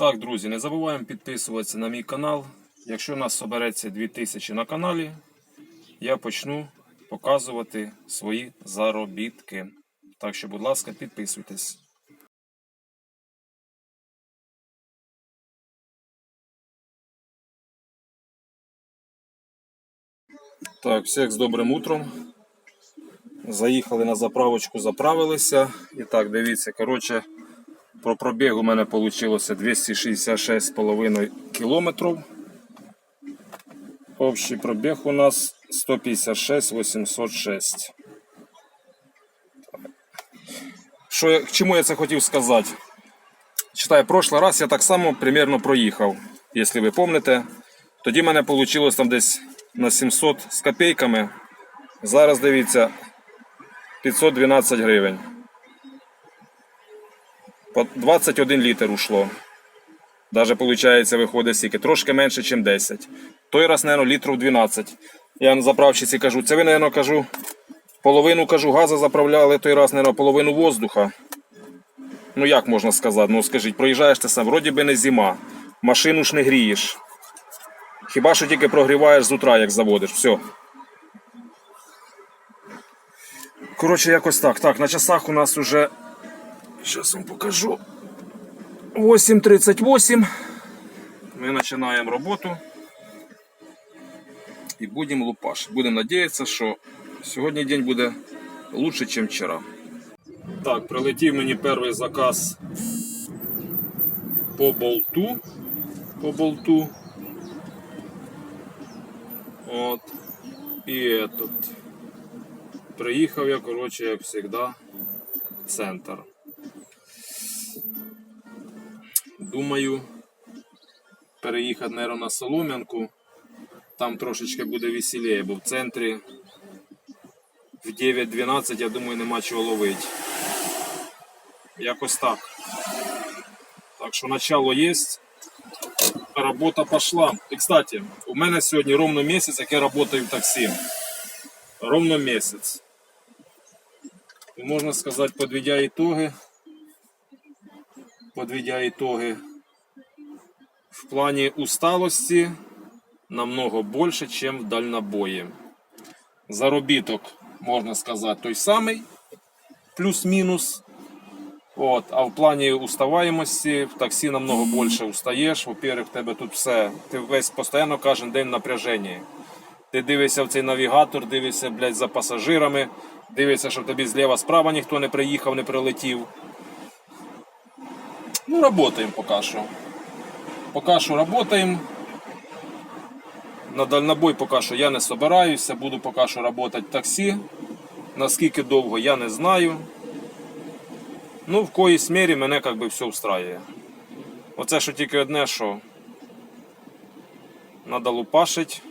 Так, друзі, не забуваємо підписуватися на мій канал. Якщо нас собереться 2000 на каналі, я почну показувати свої заробітки. Так що, будь ласка, підписуйтесь. Так, всіх з добрим утром. Заїхали на заправочку, заправилися. І так, дивіться, коротше, про пробіг у мене вийшло 266,5 кілометрів. Общий пробіг у нас 156 806. Що, я- чому я це хотів сказати? Читаю, прошлий раз я так само примерно проїхав, якщо ви пам'ятаєте. Тоді в мене вийшло там десь на 700 з копійками. Зараз дивіться 512 гривень. По 21 літр ушло. Даже виходить, виходить стільки. Трошки менше, ніж 10. Той раз, мабуть, літрів 12. Я на заправщиці кажу, це ви, мабуть, кажу, половину кажу, газу заправляли, той раз, мабуть, половину воздуха. Ну як можна сказати? Ну скажіть, проїжджаєш ти сам, вроді би не зима, машину ж не грієш. Хіба що тільки прогріваєш з утра, як заводиш, все. Коротше, якось так. Так, на часах у нас уже. Зараз вам покажу. 8.38. Ми починаємо роботу. І будемо лупашити. Будемо надіятися, що сьогодні день буде лучше, ніж вчора. Так, прилетів мені перший заказ по болту. По болту. От. І этот. Приїхав я, коротше, як завжди, в центр. Думаю, переїхати, мабуть, на Солом'янку. Там трошечки буде веселіше, бо в центрі в 9-12, я думаю, нема чого ловити. Якось так. Так що начало є. Робота пішла. І, кстати, у мене сьогодні ровно місяць, як я працюю в таксі. Ровно місяць. І можна сказати, підведя ітоги, подведя итоги, в плане усталости намного больше, чем в дальнобое. Заробіток, можна сказати, той самий, плюс-мінус. От, а в плані уставаємості в таксі намного більше устаєш. Во-первых, в тебе тут все. Ти весь постійно кожен день напряженні. Ти дивишся в цей навігатор, дивишся, блядь, за пасажирами, дивишся, щоб тобі зліва справа ніхто не приїхав, не прилетів. Ну, работаем пока що. Пока що работаем. На дальнобой поки що я не собираюся, буду поки що работать в таксі. Наскільки довго я не знаю. Ну, в коїсь мірі мене як би все встраює. Оце що тільки одне, що треба лупашить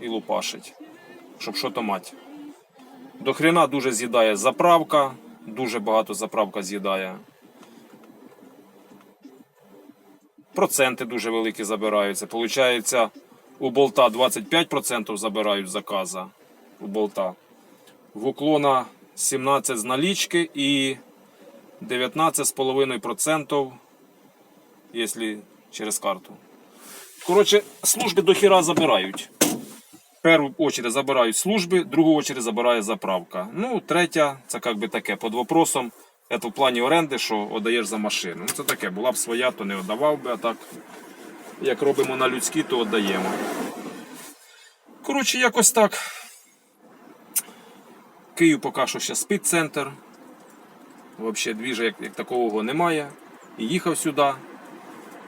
і лупашить, щоб що то мати. До хрена дуже з'їдає заправка, дуже багато заправка з'їдає. Проценти дуже великі забираються. Получається, у болта 25% забирають заказа. У болта. В уклона 17 з налічки і 19,5%, якщо через карту. Коротше, служби до хіра забирають. Першу очередь забирають служби, другу очередь забирає заправка. Ну, третя, це як би таке, під вопросом. Це в плані оренди, що віддаєш за машину. Ну, це таке, була б своя, то не віддавав би, а так, як робимо на людські, то віддаємо. Коротше, якось так. Київ поки що ще спить центр. Взагалі двіжа як, як такого немає. І їхав сюди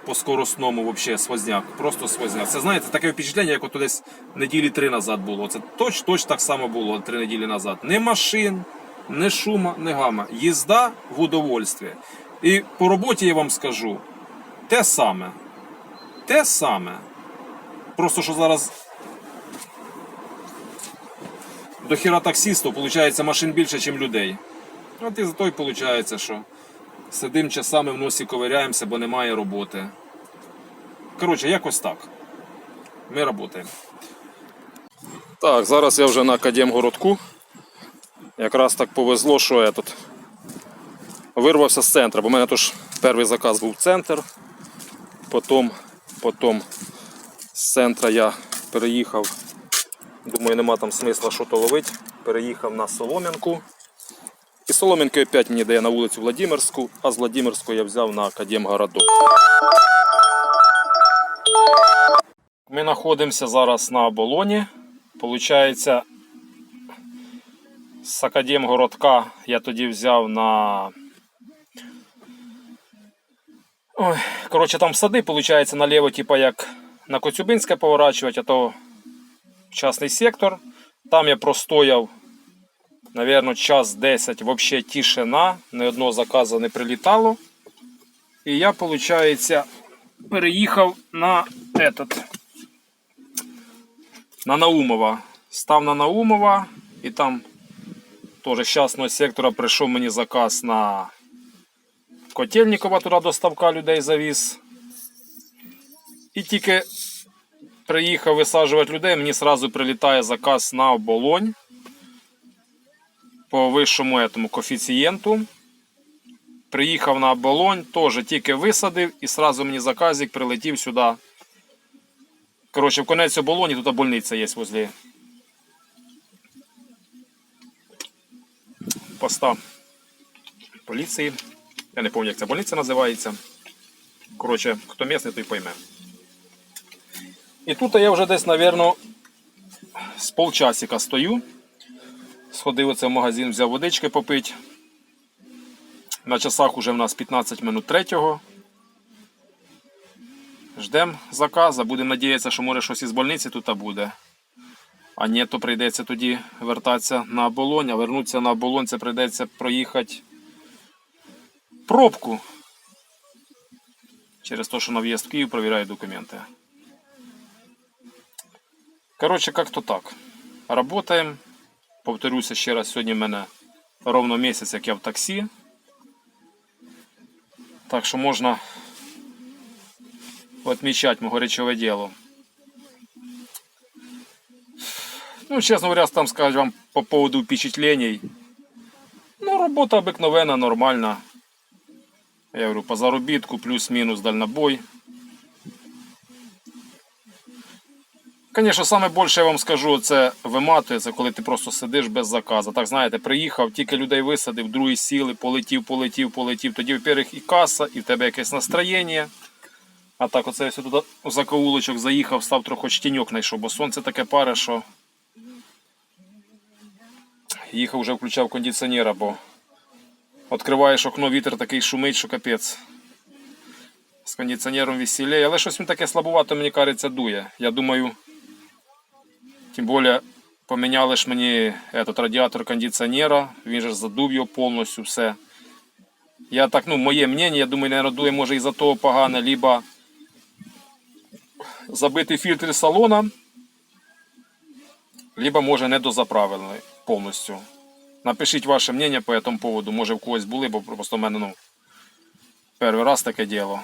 по скоростному взагалі свозняк. Просто свозняк. Це знаєте, таке впечатлення, як от десь неділі три назад було. Це точ, точ так само було три неділі назад. Не машин, не шума, не гама. Їзда в удовольствие. І по роботі я вам скажу те саме. Те саме. Просто що зараз до хіра таксістів, виходить, машин більше, ніж людей. От і зато й виходить, що сидим часами в носі ковиряємося, бо немає роботи. Коротше, якось так. Ми працюємо. Так, зараз я вже на Академгородку. Якраз так повезло, що я тут вирвався з центру, бо в мене тож перший заказ був центр. Потім, потім з центра я переїхав. Думаю, нема там смисла що то ловити. Переїхав на Солом'янку. І Солом'янки опять мені дає на вулицю Владимирську, а з Владимирської я взяв на Академгородок. Ми знаходимося зараз на оболоні. Получається, з Академгородка я тоді взяв на. Ой, коротше, там сади, виходить, наліво, типа як на Коцюбинське поворачувати, а то частний сектор. Там я простояв, наверное, час 10, взагалі тишина, ні одного заказу не прилітало. І я, виходить, переїхав на этот, на Наумова. Став на Наумова і там теж з частного сектора прийшов мені заказ на Котельникова, туди доставка людей завіз. І тільки приїхав висаджувати людей, мені одразу прилітає заказ на оболонь по вищому этому коефіцієнту. Приїхав на оболонь, теж тільки висадив і одразу мені заказик прилетів сюди. Коротше, в конець оболоні тут больниця є возле поста поліції. Я не пам'ятаю, як ця больниця називається. Коротше, хто місний, той пойме. І тут я вже десь, мабуть, з полчасика стою. Сходив оце в магазин, взяв водички попити. На часах уже в нас 15 минут третього. Ждемо заказа, будемо надіятися, що може щось із больниці тут буде. А ні, то прийдеться тоді вертатися на оболонь, а вернутися на оболонь, це прийдеться проїхати пробку. Через те, що на в'їзд в Київ перевіряють документи. Коротше, як-то так. Работаємо. Повторюся ще раз, сьогодні в мене ровно місяць, як я в таксі. Так що можна відмічати моє речове діло. Ну, чесно говоря, там скажу вам по поводу впечатлений. Ну, робота обикновена, нормальна. Я говорю, по заробітку, плюс-мінус дальнобой. Звісно, саме більше я вам скажу, це виматує, це коли ти просто сидиш без заказу. Так знаєте, приїхав, тільки людей висадив, другі сіли, полетів, полетів, полетів. Тоді, во-первых, і каса, і в тебе якесь настроєння. А так, оце я сюди у закоулочок заїхав, став трохи тіньок знайшов, бо сонце таке паре, що їхав вже включав кондиціонера, бо відкриваєш окно, вітер такий шумить, що капець. З кондиціонером веселее, але щось він таке слабувато, мені кажеться, дує. Я думаю, тим більше поміняли ж мені этот радіатор кондиціонера, він же задув його повністю все. Я так, ну, моє мнение, я думаю, наверное, дує може із-за того погане, либо забитий фільтр салона, либо може не дозаправлений повністю. Напишіть ваше мнение по этому поводу, може в когось були, бо просто в мене, ну, перший раз таке діло.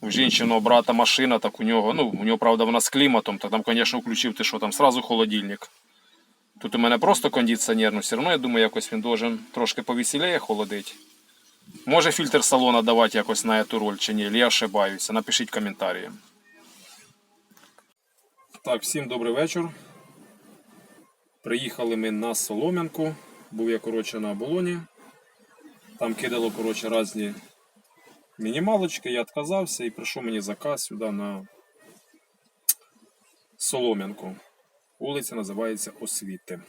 У жінчиного брата машина, так у нього, ну, у нього, правда, вона з кліматом, так там, звісно, включив ти що там, сразу холодильник. Тут у мене просто кондиціонер, але все одно, я думаю, якось він должен трошки повеселіє холодить. Може фільтр салона давати якось на цю роль чи ні, я ошибаюся. Напишіть коментарі. Так, всім добрий вечір. Приїхали ми на Солом'янку. Був я, коротше, на оболоні. Там кидало, коротше, різні мінімалочки, я відказався і прийшов мені заказ сюди на Солом'янку. Вулиця називається Освіти.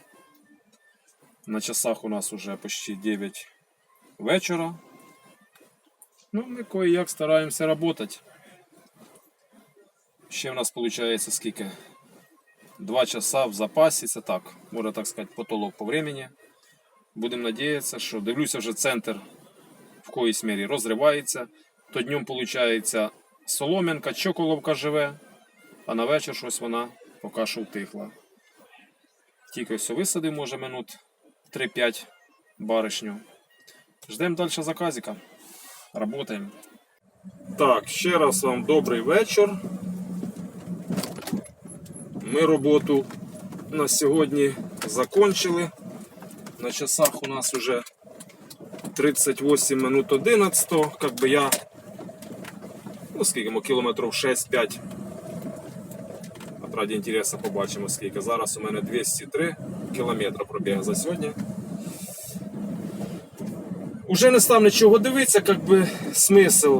На часах у нас уже почти 9 вечора. Ну, ми кое-як стараємося працювати. Ще в нас виходить скільки? 2 часа в запасі, це так, можна так сказати, потолок по времени. Будемо надіятися, що дивлюся вже центр в коїсь мірі розривається. То днем виходить солом'янка, чоколовка живе, а на вечір щось вона поки що втихла. Тільки все висадив, може минут 3-5 баришню. Ждемо далі заказика. Работаємо. Так, ще раз вам добрий вечір. Ми роботу на сьогодні закончили. На часах у нас вже 38 минут 11, как би я, ну скільки, кілометрів 6-5. От раді інтересу побачимо скільки. Зараз у мене 203 кілометри пробіг за сьогодні. Уже не став нічого дивитися, як би смисл.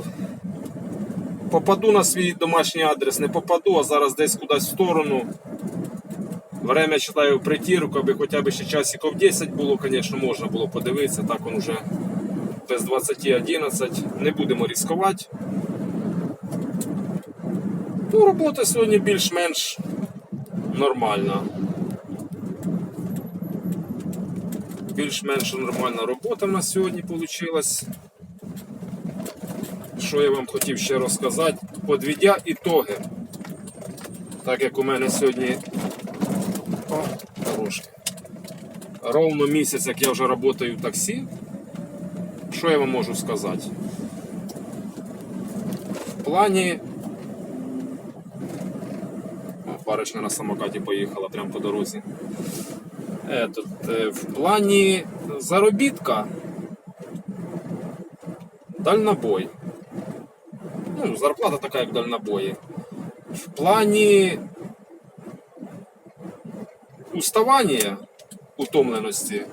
Попаду на свій домашній адрес, не попаду, а зараз десь кудись в сторону. Время читаю в притірку, аби хоча б ще часиків 10 було, звісно, можна було подивитися, так он уже без 20.11. Не будемо ризикувати. Ну, робота сьогодні більш-менш нормальна. Більш-менш нормальна робота в нас сьогодні вийшла. Що я вам хотів ще розказати? Подвідя ітоги. Так як у мене сьогодні О, трошки. ровно місяць, як я вже працюю в таксі, що я вам можу сказати? В плані. Баришня на самокаті поїхала прямо по дорозі. Этот, е, в плані заробітка дальнобой. Ну, зарплата така, як дальнобої. В плані уставання, утомленості,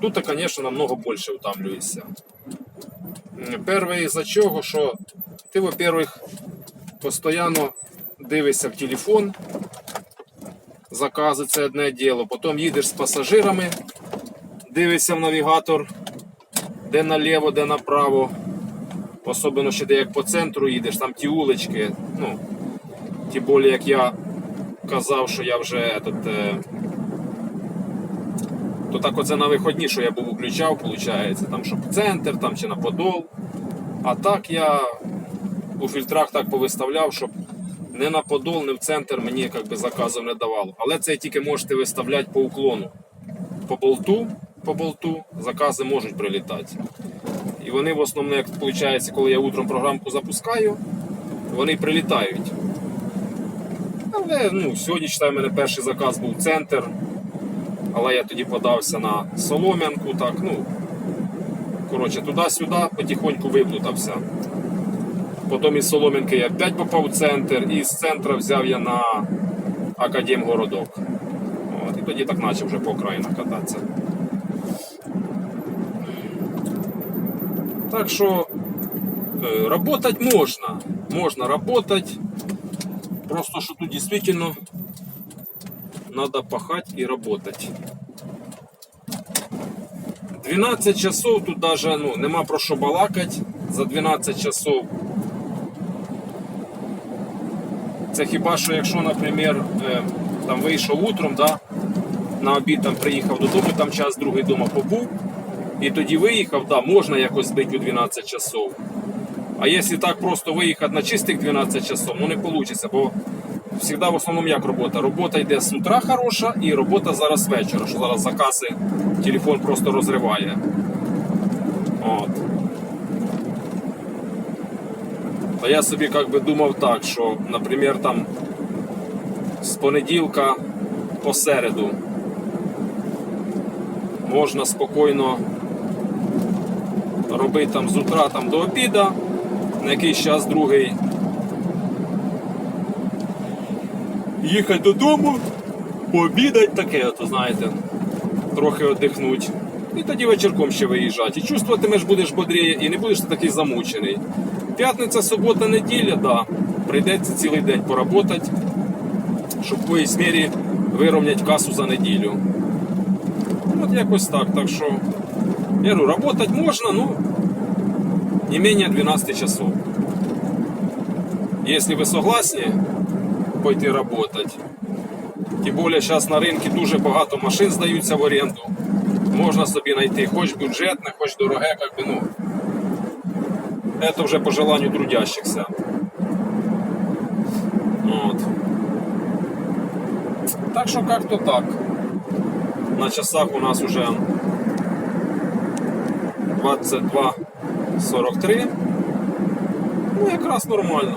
тут, звісно, намного більше утомлюєшся. Перше із-за чого, що ти, во-первых, постійно дивишся в телефон, закази це одне діло, потім їдеш з пасажирами, дивишся в навігатор, де наліво, де направо. Особливо ще де як по центру їдеш, там ті улички, ну, тим більше, як я казав, що я вже этот, е, то так оце на виходні, що я був включав, виходить, там щоб центр, там чи на подол. А так я у фільтрах так повиставляв, щоб не на подол, не в центр мені як би, заказів не давало. Але це тільки можете виставляти по уклону. По болту, по болту закази можуть прилітати. І вони в основному, як виходить, коли я утром програмку запускаю, вони прилітають. Але ну, сьогодні читаю, у мене перший заказ був центр. Але я тоді подався на Солом'янку, так, ну. Коротше, туди-сюди потихоньку виплутався. Потім із Солом'янки я опять попав в центр, і з центра взяв я на Академгородок. От, і тоді так почав вже по окраїнах кататися. Так що е, работать можна. Можна работать. Просто що тут дійсно надо пахать и работать. 12 часов тут даже ну, нема про що балакать за 12 часов. Це хіба що якщо, наприклад, е, там вийшов утром, да, на обід там приїхав додому, там час другий дома побув, і тоді виїхав, да, можна якось збити у 12 часов. А якщо так просто виїхати на чистих 12 часов, ну не вийде, бо завжди в основному як робота. Робота йде з утра хороша і робота зараз вечора, що зараз закази телефон просто розриває. От. То я собі як би думав так, що, наприклад, там з понеділка по середу можна спокійно робити там з утра там, до обіда, на якийсь час другий їхати додому, пообідати таке, от, знаєте, трохи віддихнути. І тоді вечірком ще виїжджати. І чувствуватимеш будеш бодріє і не будеш такий замучений. П'ятниця, субота, неділя, да, прийдеться цілий день поработати, щоб в якоїсь мірі вирівняти касу за неділю. От якось так. Так що, я говорю, работать можна, ну, не менее 12 часов. Если вы согласны, пойти работать. Тим більше зараз на ринку дуже багато машин здаються в оренду. Можна собі знайти хоч бюджетне, хоч дороге, как би, ну. Это вже по желанию трудящихся. От. Так що как-то так. На часах у нас уже 22.43. Ну, якраз нормально.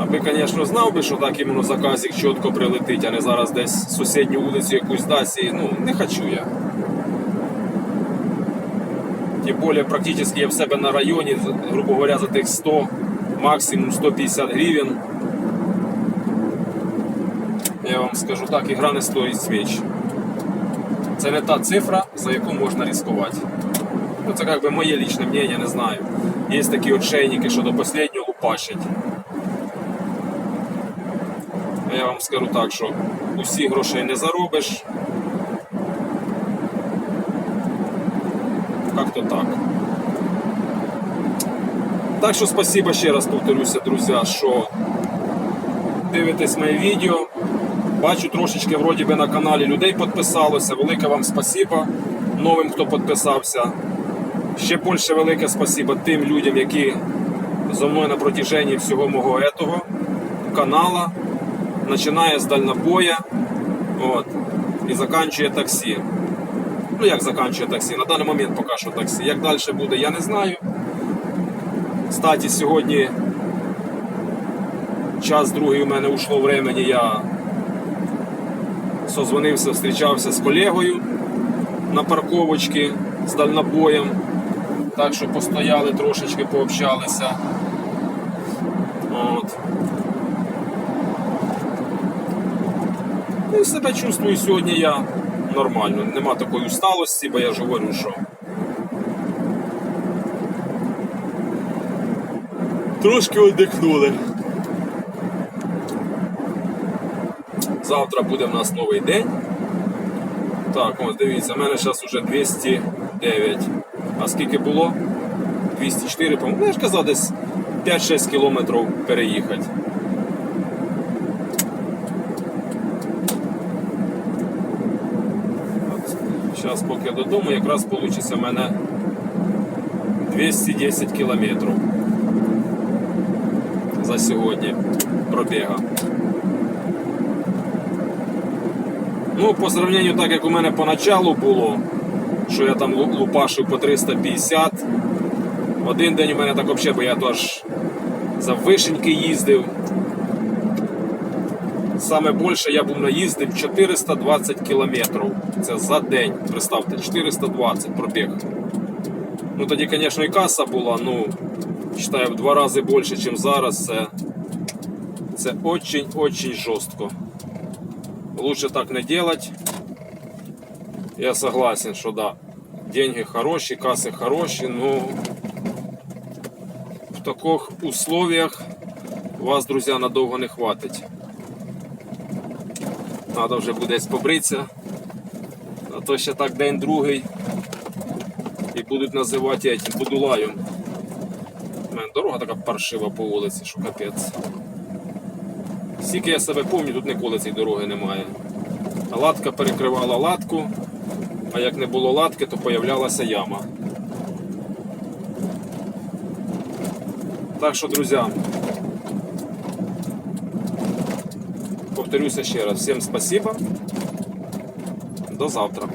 Аби звісно, знав би, що так іменно заказик чітко прилетить, а не зараз десь сусідню вулицю якусь дасть. І, ну, не хочу я. Тим більше, практично я в себе на районі, грубо говоря, за тих 100, максимум 150 гривень. Я вам скажу так, ігра не стоїть свіч. Це не та цифра, за яку можна ризикувати. Ну, це як би моє лічне мнення, не знаю. Є такі отшельники, що до останнього лупашать. А я вам скажу так, що усі грошей не заробиш. Як-то так. Так що спасибо ще раз повторюся, друзі, що дивитесь моє відео. Бачу трошечки вроді би на каналі людей підписалося. Велике вам спасибо новим, хто підписався. Ще більше велике спасибо тим людям, які зо мною на протяженні всього мого етого канала. Починає з дальнобоя от, і заканчує таксі. Ну як заканчує таксі? На даний момент поки що таксі. Як далі буде, я не знаю. Кстати, сьогодні час другий у мене ушло времени, я созвонився, зустрічався з колегою на парковочці з дальнобоєм. Так що постояли трошечки, пообщалися. От. Ну, і себе чувствую сьогодні я нормально. Нема такої усталості, бо я ж говорю, що. Трошки віддихнули. Завтра буде в нас новий день. Так, ось дивіться, в мене зараз вже 209. А скільки було? 204, по-моєму. Ну, Я ж казав, десь 5-6 кілометрів переїхати. Зараз поки додому, якраз вийде в мене 210 кілометрів за сьогодні пробіга. Ну, по сравненню так, як у мене поначалу було, що я там лупашив по 350. Один день у мене так взагалі, бо я теж за вишеньки їздив. Саме більше я був наїздив 420 кілометрів. Це за день. Представте, 420 пробіг. Ну тоді, звісно, і каса була, ну, вважаю, в два рази більше, ніж зараз. Це, це очень-очень жорстко. Лучше так не делать. Я согласен, что да, деньги хорошие, кассы хорошие, но в таких условиях вас, друзья, надовго не хватить. Надо вже буде побритися. А то ще так день другий і будуть називати будулаєм. У мене дорога така паршива по вулиці, що капець. Скільки я себе пам'ятаю, тут ніколи цієї дороги немає. Латка перекривала латку, а як не було латки, то появлялася яма. Так що, друзі, повторюся ще раз, всім спасибо. До завтра.